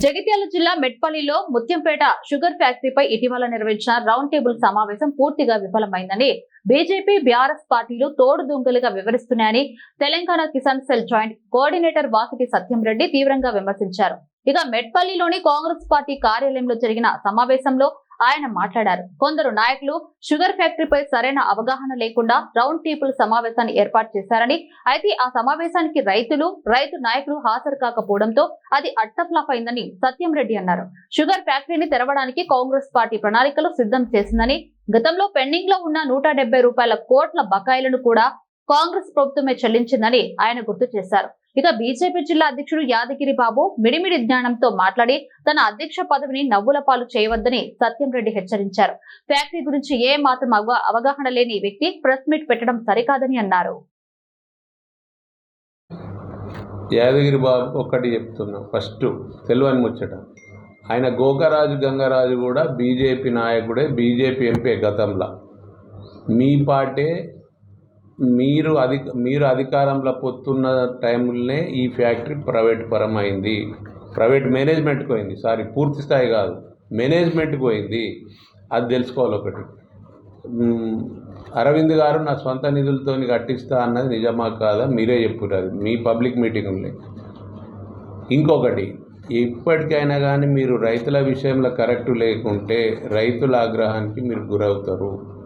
జగిత్యాల జిల్లా మెట్పల్లిలో ముత్యంపేట షుగర్ ఫ్యాక్టరీపై ఇటీవల నిర్వహించిన రౌండ్ టేబుల్ సమావేశం పూర్తిగా విఫలమైందని బీజేపీ బీఆర్ఎస్ పార్టీలు తోడు దొంగలుగా వివరిస్తున్నాయని Telangana Kisan cell joint coordinator Vakiti Satyam Reddy తీవ్రంగా విమర్శించారు. ఇక మెట్పల్లిలోని కాంగ్రెస్ పార్టీ కార్యాలయంలో జరిగిన సమావేశంలో ఆయన మాట్లాడారు. కొందరు నాయకులు షుగర్ ఫ్యాక్టరీపై సరైన అవగాహన లేకుండా రౌండ్ టేబుల్ సమావేశాన్ని ఏర్పాటు చేశారని అయితే ఆ సమావేశానికి రైతులు రైతు నాయకులు హాజరు కాకపోవడంతో అది అట్టఫ్లాప్ అయిందని సత్యం రెడ్డి అన్నారు. షుగర్ ఫ్యాక్టరీని తెరవడానికి కాంగ్రెస్ పార్టీ ప్రణాళికలు సిద్ధం చేసిందని గతంలో పెండింగ్లో ఉన్న నూట రూపాయల కోట్ల బకాయిలను కూడా కాంగ్రెస్ ప్రభుత్వమే చెల్లించిందని ఆయన గుర్తు చేశారు. ఇక బీజేపీ జిల్లా అధ్యక్షుడు యాదగిరి బాబు మిడిమిడి జ్ఞానంతో మాట్లాడి తన అధ్యక్ష పదవిని నవ్వుల పాలు చేయవద్దని సత్యం రెడ్డి హెచ్చరించారు. ఫ్యాక్టరీ గురించి ఏ మాత్రం అవగాహన లేని వ్యక్తి ప్రెస్ మీట్ పెట్టడం సరికాదని అన్నారు. యాదగిరి బాబు ఒక్కటి చెప్తున్నా. ఫస్ట్ తెలివని ముచ్చట. ఆయన గోకరాజు గంగరాజు కూడా బీజేపీ నాయకుడే బీజేపీ ఎంపీ గతంలో. మీ పార్టీ మీరు అధి మీరు అధికారంలో పొత్తున్న టైంలోనే ఈ ఫ్యాక్టరీ ప్రైవేట్ పరం అయింది ప్రైవేట్ మేనేజ్మెంట్కి పోయింది. సారీ పూర్తి స్థాయి కాదు. మేనేజ్మెంట్కి పోయింది. అది తెలుసుకోవాలి ఒకటి. అరవింద్ గారు నా సొంత నిధులతో కట్టిస్తా అన్నది నిజమా కాదా? మీరే చెప్పురు అది. మీ పబ్లిక్ మీటింగ్లో ఇంకొకటి ఇప్పటికైనా కానీ మీరు రైతుల విషయంలో కరెక్ట్ లేకుంటే రైతుల ఆగ్రహానికి మీరు గురవుతారు.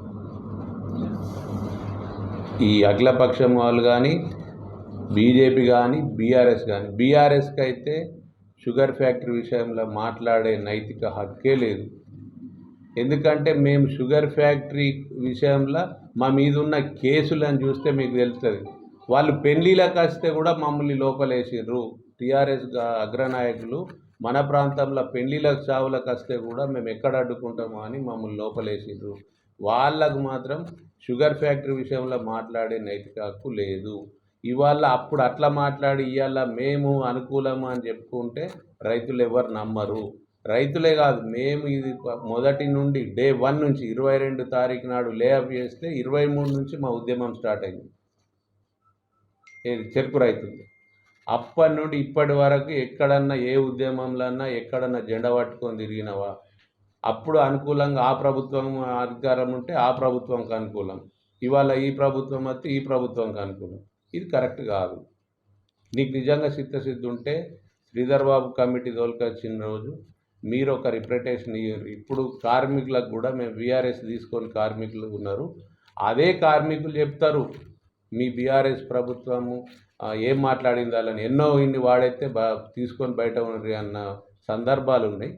ఈ అఖిలపక్షం వాళ్ళు కానీ బీజేపీ కానీ బీఆర్ఎస్ కానీ బీఆర్ఎస్కి అయితే షుగర్ ఫ్యాక్టరీ విషయంలో మాట్లాడే నైతిక హక్కే లేదు. ఎందుకంటే మేము షుగర్ ఫ్యాక్టరీ విషయంలో మా మీద ఉన్న కేసులను చూస్తే మీకు తెలుస్తుంది. వాళ్ళు పెళ్ళిలకు వస్తే కూడా మమ్మల్ని లోపలేసిర్రు. టీఆర్ఎస్ అగ్రనాయకులు మన ప్రాంతంలో పెళ్ళిలకు చావులకు వస్తే కూడా మేము ఎక్కడ అడ్డుకుంటామో అని మమ్మల్ని లోపలేసిర్రు. వాళ్ళకు మాత్రం షుగర్ ఫ్యాక్టరీ విషయంలో మాట్లాడే నైతిక హక్కు లేదు. ఇవాళ అప్పుడు అట్లా మాట్లాడి ఇవాళ మేము అనుకూలము అని చెప్పుకుంటే రైతులు ఎవరు నమ్మరు. రైతులే కాదు మేము ఇది మొదటి నుండి డే వన్ నుంచి ఇరవై రెండు తారీఖు నాడు లేఅప్ చేస్తే ఇరవై మూడు నుంచి మా ఉద్యమం స్టార్ట్ అయింది. చెరుకు రైతులు అప్పటి నుండి ఇప్పటి వరకు ఎక్కడన్నా ఏ ఉద్యమంలోన్నా ఎక్కడన్నా జెండా పట్టుకొని తిరిగినవా? అప్పుడు అనుకూలంగా ఆ ప్రభుత్వం అధికారం ఉంటే ఆ ప్రభుత్వంకి అనుకూలం. ఇవాళ ఈ ప్రభుత్వం వస్తే ఈ ప్రభుత్వంకి అనుకూలం. ఇది కరెక్ట్ కాదు. నీకు నిజంగా చిత్తశుద్ధి ఉంటే శ్రీధర్ బాబు కమిటీ తోలుకొచ్చిన రోజు మీరు ఒక రిప్రజెంటేషన్ ఇయ్యండి ఇప్పుడు కార్మికులకు కూడా మేము బీఆర్ఎస్ తీసుకొని కార్మికులు ఉన్నారు. అదే కార్మికులు చెప్తారు మీ బీఆర్ఎస్ ప్రభుత్వము ఏం మాట్లాడింది వాళ్ళని? ఎన్నో ఇన్ని వాడైతే బా తీసుకొని బయట ఉన్నారు అన్న సందర్భాలు ఉన్నాయి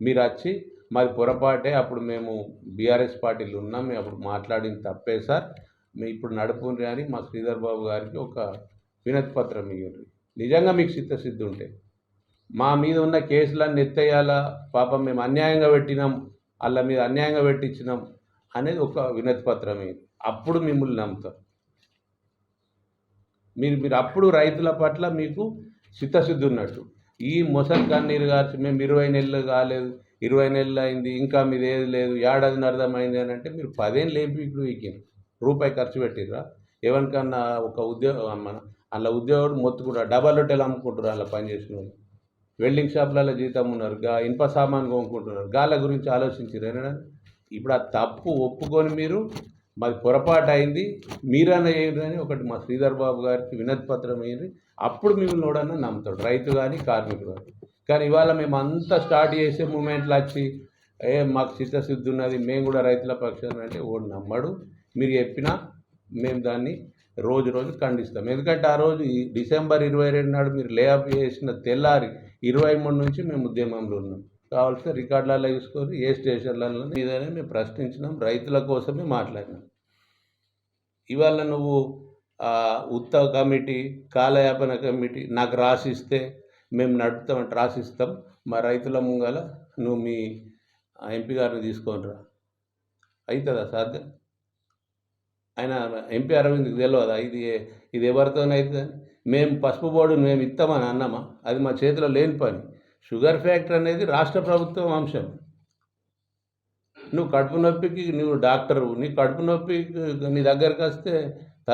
మీరు వచ్చి మాది పొరపాటే అప్పుడు మేము బీఆర్ఎస్ పార్టీలు ఉన్నాం మేము అప్పుడు మాట్లాడింది తప్పే సార్. మీ ఇప్పుడు నడుపుండ్రి అని మా శ్రీధర్ బాబు గారికి ఒక వినతి పత్రం ఇవ్వండి నిజంగా మీకు సిద్ధసిద్ధి ఉంటే. మా మీద ఉన్న కేసులన్నీ ఎత్తేయాలా? పాపం మేము అన్యాయంగా పెట్టినాం వాళ్ళ మీద అన్యాయంగా పెట్టించినాం అనేది ఒక వినతి పత్రం ఇది అప్పుడు మిమ్మల్ని నమ్ముతాం. మీరు మీరు అప్పుడు రైతుల పట్ల మీకు చిత్తశుద్ధి ఉన్నట్టు. ఈ మొసలి కన్నీరు కాల్చి మేము ఇరవై నెలలు కాలేదు ఇరవై నెలలు అయింది ఇంకా మీది ఏది లేదు ఏడాది అర్థమైంది అని అంటే మీరు పదేళ్ళు లేపి ఇప్పుడు వీకింది రూపాయి ఖర్చు పెట్టిర్రా ఎవరికన్నా ఒక ఉద్యోగం మన అలా ఉద్యోగుడు మొత్తుకుంటారు డబల్ రొట్టెలు అమ్ముకుంటారు అలా పనిచేసిన వాళ్ళు. వెల్డింగ్ షాపులలో జీతం ఉన్నారు గా ఇనుప సామాన్ కొనుక్కుంటున్నారు. గాల గురించి ఆలోచించారు ఇప్పుడు ఆ తప్పు ఒప్పుకొని మీరు మాది పొరపాటు అయింది మీరన్నా ఏంటని ఒకటి మా శ్రీధర్ బాబు గారికి వినతి పత్రం అయింది అప్పుడు మిమ్మల్ని ఎవడన్నా నమ్ముతాడు రైతు కానీ కార్మికుడు కానీ కానీ ఇవాళ మేము అంతా స్టార్ట్ చేసే మూమెంట్లు వచ్చి ఏ మాకు చిత్తశుద్ధి ఉన్నది మేము కూడా రైతుల పక్షాన అంటే ఓడి నమ్మడు. మీరు చెప్పినా మేము దాన్ని రోజు రోజు ఖండిస్తాం. ఎందుకంటే ఆ రోజు ఈ డిసెంబర్ ఇరవై రెండు నాడు మీరు లే ఆఫ్ చేసిన తెల్లారి ఇరవై మూడు నుంచి మేము ఉద్యమంలో ఉన్నాం. కావాల్సిన రికార్డులలో చూసుకొని ఏ స్టేషన్లలో ఇదనే మేము ప్రశ్నించినాం రైతుల కోసమే మాట్లాడినాం. ఇవాళ నువ్వు ఉత్త కమిటీ కాలయాపన కమిటీ నాకు రాసిస్తే మేము నడుపుతామంటే రాసిస్తాం. మా రైతుల ముంగల నువ్వు మీ ఎంపీ గారిని తీసుకొని రా. అవుతుందా సాధ్యం? ఆయన ఎంపీ అరవింద్కి తెలియదా ఇది ఇది ఎవరితోనైతుందని మేము పసుపు బోర్డు మేము ఇస్తామని అన్నామా? అది మా చేతిలో లేని పని. షుగర్ ఫ్యాక్టరీ అనేది రాష్ట్ర ప్రభుత్వం అంశం. నువ్వు కడుపు నొప్పికి నువ్వు డాక్టరు నీ కడుపు నొప్పి నీ దగ్గరికి వస్తే